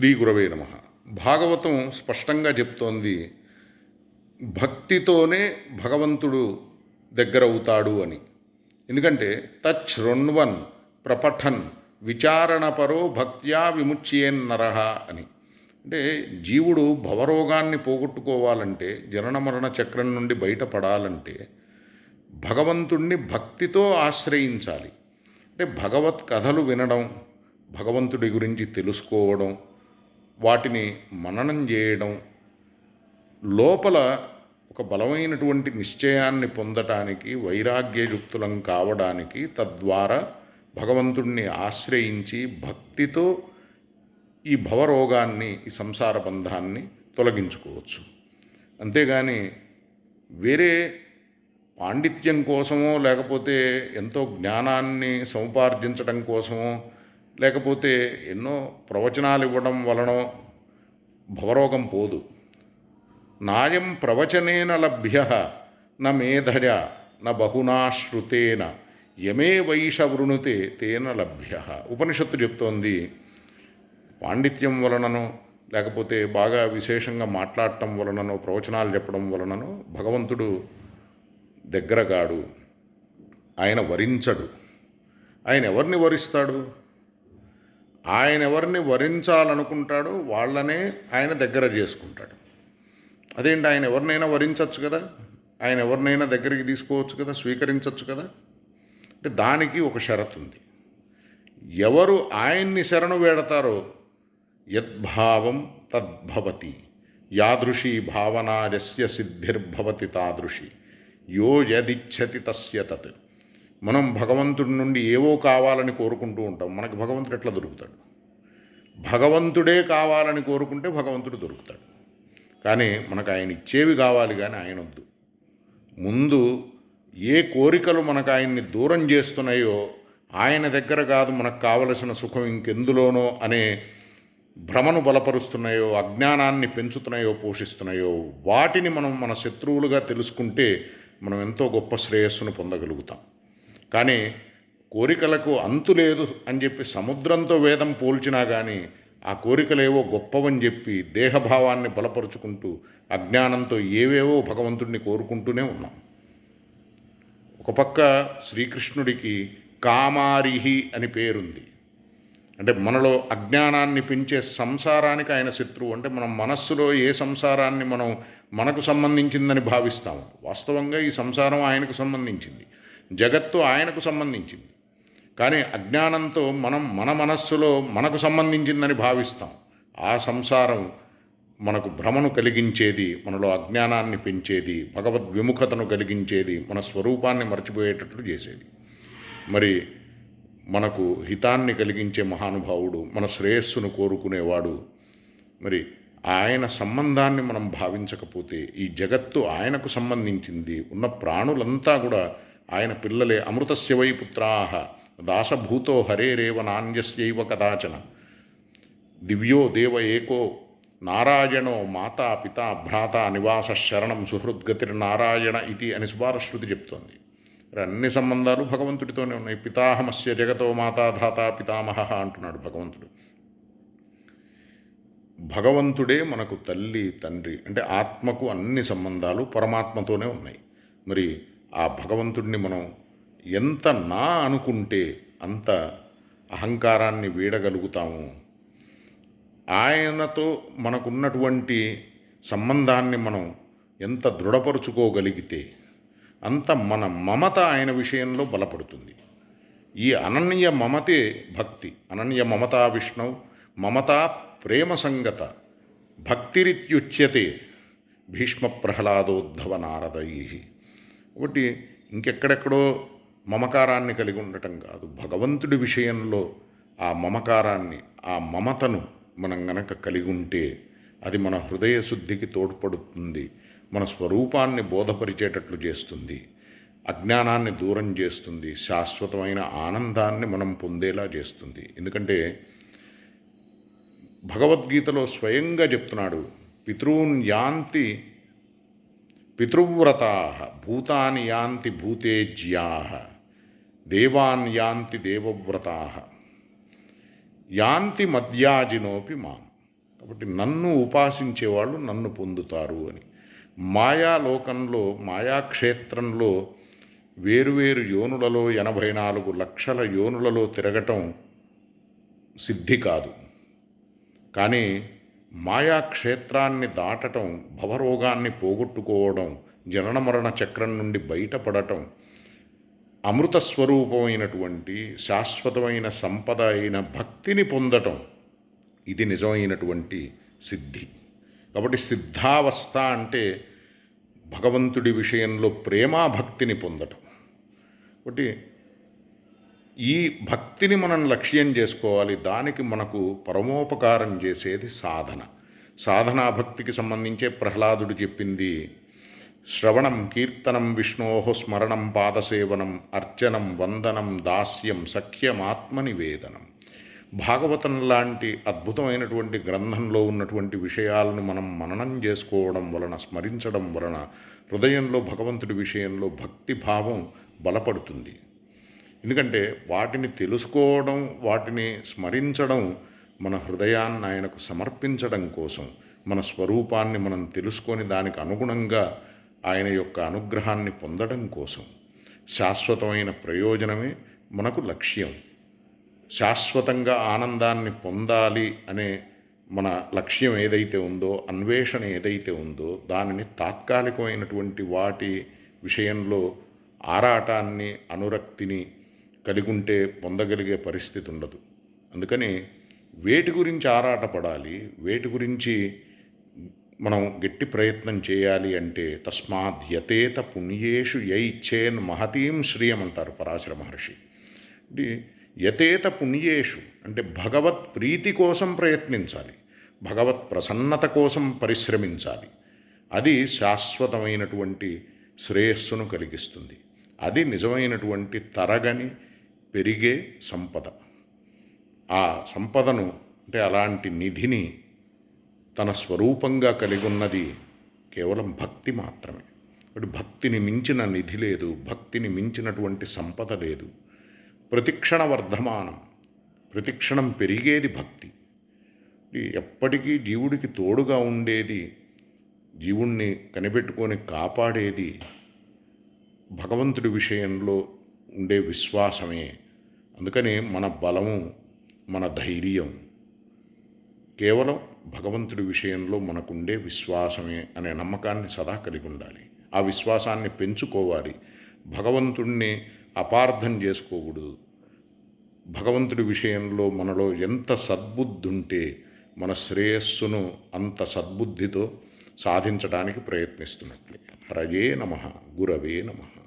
శ్రీ గురవే నమ. భాగవతం స్పష్టంగా చెప్తోంది భక్తితోనే భగవంతుడు దగ్గరవుతాడు అని. ఎందుకంటే తచ్చృణ్వన్ ప్రపఠన్ విచారణపరో భక్త్యా విముచ్యేన్నరహ అని. అంటే జీవుడు భవరోగాన్ని పోగొట్టుకోవాలంటే జనన మరణ చక్రం నుండి బయటపడాలంటే భగవంతుణ్ణి భక్తితో ఆశ్రయించాలి. అంటే భగవత్ కథలు వినడం భగవంతుడి గురించి తెలుసుకోవడం వాటిని మననం చేయడం లోపల ఒక బలమైనటువంటి నిశ్చయాన్ని పొందటానికి వైరాగ్యయుక్తులం కావడానికి తద్వారా భగవంతుణ్ణి ఆశ్రయించి భక్తితో ఈ భవరోగాన్ని ఈ సంసార బంధాన్ని తొలగించుకోవచ్చు. అంతేగాని వేరే పాండిత్యం కోసమో లేకపోతే ఎంతో జ్ఞానాన్ని సముపార్జించడం కోసమో లేకపోతే ఎన్నో ప్రవచనాలు ఇవ్వడం వలనో భవరోగం పోదు. నాయం ప్రవచనేన లభ్య న మేధయ న బహునాశ్రుతేన యమే వైష వృణుతే తేన లభ్య. ఉపనిషత్తు చెప్తోంది పాండిత్యం వలననో లేకపోతే బాగా విశేషంగా మాట్లాడటం వలననో ప్రవచనాలు చెప్పడం వలననో భగవంతుడు దగ్గరగాడు. ఆయన వరించడు. ఆయన ఎవరిని వరిస్తాడు? ఆయన ఎవరిని వరించాలనుకుంటాడో వాళ్ళనే ఆయన దగ్గర చేసుకుంటాడు. అదేంటి ఆయన ఎవరినైనా వరించవచ్చు కదా? ఆయన ఎవరినైనా దగ్గరికి తీసుకోవచ్చు కదా? స్వీకరించవచ్చు కదా? అంటే దానికి ఒక షరతు ఉంది. ఎవరు ఆయన్ని శరణు వేడతారో యద్భావం తద్భవతి. యాదృశీ భావనా యస్య సిద్ధిర్భవతి తాదృశి. యో యదిచ్చతి తస్య తత్. మనం భగవంతుడి నుండి ఏవో కావాలని కోరుకుంటూ ఉంటాం. మనకు భగవంతుడు ఎట్లా దొరుకుతాడు? భగవంతుడే కావాలని కోరుకుంటే భగవంతుడు దొరుకుతాడు. కానీ మనకు ఆయన ఇచ్చేవి కావాలి కానీ ఆయన వద్దు. ముందు ఏ కోరికలు మనకు ఆయన్ని దూరం చేస్తున్నాయో ఆయన దగ్గర కాదు మనకు కావలసిన సుఖం ఇంకెందులోనో అనే భ్రమను బలపరుస్తున్నాయో అజ్ఞానాన్ని పెంచుతున్నాయో పోషిస్తున్నాయో వాటిని మనం మన శత్రువులుగా తెలుసుకుంటే మనం ఎంతో గొప్ప శ్రేయస్సును పొందగలుగుతాం. కానీ కోరికలకు అంతు లేదు అని చెప్పి సముద్రంతో వేదం పోల్చినా కానీ ఆ కోరికలేవో గొప్పవని చెప్పి దేహభావాన్ని బలపరుచుకుంటూ అజ్ఞానంతో ఏవేవో భగవంతుడిని కోరుకుంటూనే ఉన్నాం. ఒక పక్క శ్రీకృష్ణుడికి కామారిహి అని పేరుంది. అంటే మనలో అజ్ఞానాన్ని పెంచే సంసారానికి ఆయన శత్రువు. అంటే మనం మనస్సులో ఏ సంసారాన్ని మనం మనకు సంబంధించిందని భావిస్తాము వాస్తవంగా ఈ సంసారం ఆయనకు సంబంధించింది. జగత్తు ఆయనకు సంబంధించింది. కానీ అజ్ఞానంతో మనం మన మనస్సులో మనకు సంబంధించిందని భావిస్తాం. ఆ సంసారం మనకు భ్రమను కలిగించేది మనలో అజ్ఞానాన్ని పెంచేది భగవద్ విముఖతను కలిగించేది మన స్వరూపాన్ని మర్చిపోయేటట్లు చేసేది. మరి మనకు హితాన్ని కలిగించే మహానుభావుడు మన శ్రేయస్సును కోరుకునేవాడు మరి ఆయన సంబంధాన్ని మనం భావించకపోతే ఈ జగత్తు ఆయనకు సంబంధించింది ఉన్న ప్రాణులంతా కూడా ఆయన పిల్లలే అమృతస్య వై పుత్రాహ దాసభూతో హరేరేవ నాణ్యస్యైవ కదాచన. దివ్యో దేవ ఏకో నారాయణో మాతా పిత భ్రాత నివాస శరణం సుహృద్గతిర్నారాయణ ఇది అని సుభారశ్రుతి చెప్తోంది. అన్ని సంబంధాలు భగవంతుడితోనే ఉన్నాయి. పితాహమస్య జగతో మాతా ధాత పితామహ అంటున్నాడు భగవంతుడు. భగవంతుడే మనకు తల్లి తండ్రి అంటే ఆత్మకు అన్ని సంబంధాలు పరమాత్మతోనే ఉన్నాయి. మరి ఆ భగవంతుడిని మనం ఎంత నా అనుకుంటే అంత అహంకారాన్ని వీడగలుగుతాము. ఆయనతో మనకున్నటువంటి సంబంధాన్ని మనం ఎంత దృఢపరుచుకోగలిగితే అంత మన మమత ఆయన విషయంలో బలపడుతుంది. ఈ అనన్య మమతే భక్తి అనన్య మమతా విష్ణువు మమతా ప్రేమ సంగత భక్తిరిత్యుచ్యతే భీష్మ ప్రహ్లాదోద్ధవ నారదై. ఒకటి ఇంకెక్కడెక్కడో మమకారాన్ని కలిగి ఉండటం కాదు. భగవంతుడి విషయంలో ఆ మమకారాన్ని ఆ మమతను మనం గనక కలిగి ఉంటే అది మన హృదయ శుద్ధికి తోడ్పడుతుంది. మన స్వరూపాన్ని బోధపరిచేటట్లు చేస్తుంది. అజ్ఞానాన్ని దూరం చేస్తుంది. శాశ్వతమైన ఆనందాన్ని మనం పొందేలా చేస్తుంది. ఎందుకంటే భగవద్గీతలో స్వయంగా చెప్తున్నాడు పితృన్ యాంతి పితృవ్రతా భూతాని యాంతి భూతేజ్యా దేవాన్ యాంతి దేవవ్రతా. యాంతి మద్యాజినోపి మాం. కాబట్టి నన్ను ఉపాసించే వాళ్ళు నన్ను పొందుతారు అని. మాయాలోకంలో మాయాక్షేత్రంలో వేరువేరు యోనులలో ఎనభై నాలుగు లక్షల యోనులలో తిరగటం సిద్ధి కాదు. కానీ మాయాక్షేత్రాన్ని దాటటం భవరోగాన్ని పోగొట్టుకోవడం జనన మరణ చక్రం నుండి బయటపడటం అమృత స్వరూపమైనటువంటి శాశ్వతమైన సంపద అయిన భక్తిని పొందటం ఇది నిజమైనటువంటి సిద్ధి. కాబట్టి సిద్ధావస్థ అంటే భగవంతుడి విషయంలో ప్రేమాభక్తిని పొందటం. కాబట్టి ఈ భక్తిని మనం లక్ష్యం చేసుకోవాలి దానికి మనకు పరమోపకారం చేసేది సాధన. సాధనా భక్తికి సంబంధించే ప్రహ్లాదుడు చెప్పింది శ్రవణం కీర్తనం విష్ణోహ స్మరణం పాదసేవనం అర్చనం వందనం దాస్యం సఖ్యమాత్మ నివేదనం భాగవతం లాంటి అద్భుతమైనటువంటి గ్రంథంలో ఉన్నటువంటి విషయాలను మనం మననం చేసుకోవడం వలన స్మరించడం వలన హృదయంలో భగవంతుడి విషయంలో భక్తి భావం బలపడుతుంది. ఎందుకంటే వాటిని తెలుసుకోవడం వాటిని స్మరించడం మన హృదయాన్ని ఆయనకు సమర్పించడం కోసం మన స్వరూపాన్ని మనం తెలుసుకొని దానికి అనుగుణంగా ఆయన యొక్క అనుగ్రహాన్ని పొందడం కోసం. శాశ్వతమైన ప్రయోజనమే మనకు లక్ష్యం. శాశ్వతంగా ఆనందాన్ని పొందాలి అనే మన లక్ష్యం ఏదైతే ఉందో అన్వేషణ ఏదైతే ఉందో దానిని తాత్కాలికమైనటువంటి వాటి విషయంలో ఆరాటాన్ని అనురక్తిని కలిగి ఉంటే పొందగలిగే పరిస్థితి ఉండదు అందుకని వేటి గురించి ఆరాటపడాలి వేటి గురించి మనం గట్టి ప్రయత్నం చేయాలి అంటే తస్మాత్ యతేత పుణ్యేషు యైచ్చేన్ మహతీం శ్రియం అంటారు పరాశర మహర్షి. యతేత పుణ్యేషు అంటే భగవత్ ప్రీతి కోసం ప్రయత్నించాలి భగవత్ ప్రసన్నత కోసం పరిశ్రమించాలి. అది శాశ్వతమైనటువంటి శ్రేయస్సును కలిగిస్తుంది. అది నిజమైనటువంటి తరగని పెరిగే సంపద. ఆ సంపదను అంటే అలాంటి నిధిని తన స్వరూపంగా కలిగి ఉన్నది కేవలం భక్తి మాత్రమే. కాబట్టి భక్తిని మించిన నిధి లేదు భక్తిని మించినటువంటి సంపద లేదు. ప్రతిక్షణ వర్ధమానం ప్రతిక్షణం పెరిగేది భక్తి. ఎప్పటికీ జీవుడికి తోడుగా ఉండేది జీవుణ్ణి కనిపెట్టుకొని కాపాడేది భగవంతుడి విషయంలో ఉండే విశ్వాసమే. అందుకని మన బలము మన ధైర్యం కేవలం భగవంతుడి విషయంలో మనకుండే విశ్వాసమే అనే నమ్మకాన్ని సదా కలిగి ఉండాలి. ఆ విశ్వాసాన్ని పెంచుకోవాలి. భగవంతుణ్ణి అపార్థం చేసుకోకూడదు. భగవంతుడి విషయంలో మనలో ఎంత సద్బుద్ధి ఉంటే మన శ్రేయస్సును అంత సద్బుద్ధితో సాధించడానికి ప్రయత్నిస్తున్నట్లే. హరయే నమ గురవే నమ.